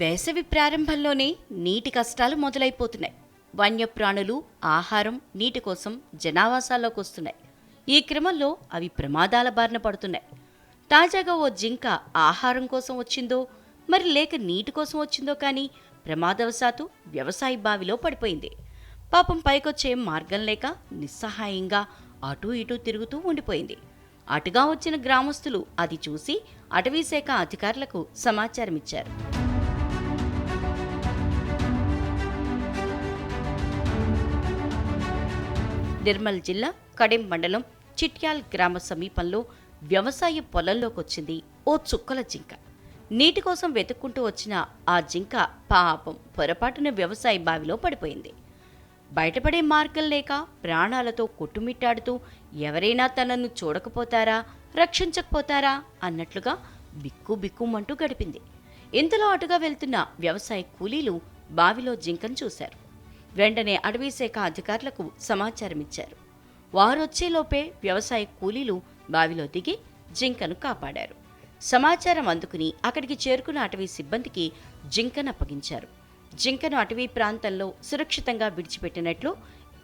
వేసవి ప్రారంభంలోనే నీటి కష్టాలు మొదలైపోతున్నాయి. వన్యప్రాణులు ఆహారం నీటి కోసం జనావాసాల్లోకి వస్తున్నాయి. ఈ క్రమంలో అవి ప్రమాదాల బారిన పడుతున్నాయి. తాజాగా ఓ జింక ఆహారం కోసం వచ్చిందో మరి లేక నీటి కోసం వచ్చిందో కానీ ప్రమాదవశాత్తు వ్యవసాయ బావిలో పడిపోయింది. పాపం పైకొచ్చే మార్గం లేక నిస్సహాయంగా అటూ ఇటూ తిరుగుతూ ఉండిపోయింది. అటుగా వచ్చిన గ్రామస్తులు అది చూసి అటవీశాఖ అధికారులకు సమాచారం ఇచ్చారు నిర్మల్ జిల్లా కడెం మండలం చిట్యాల్ గ్రామ సమీపంలో వ్యవసాయ పొలంలోకొచ్చింది ఓ చుక్కల జింక. నీటి కోసం వెతుక్కుంటూ వచ్చిన ఆ జింక పాపం పొరపాటున వ్యవసాయ బావిలో పడిపోయింది. బయటపడే మార్గం లేక ప్రాణాలతో కొట్టుమిట్టాడుతూ ఎవరైనా తనను చూడకపోతారా రక్షించకపోతారా అన్నట్లుగా బిక్కు బిక్కుమంటూ గడిపింది. ఇంతలో అటుగా వెళ్తున్న వ్యవసాయ కూలీలు బావిలో జింకను చూశారు. వెంటనే అటవీశాఖ అధికారులకు సమాచారం ఇచ్చారు. వారొచ్చేలోపే వ్యవసాయ కూలీలు బావిలో దిగి జింకను కాపాడారు. సమాచారం అందుకుని అక్కడికి చేరుకున్న అటవీ సిబ్బందికి జింకను అప్పగించారు. జింకను అటవీ ప్రాంతంలో సురక్షితంగా విడిచిపెట్టినట్లు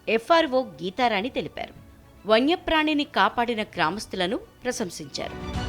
ఎఫ్ఆర్ఓ గీతారాణి తెలిపారు. వన్యప్రాణిని కాపాడిన గ్రామస్తులను ప్రశంసించారు.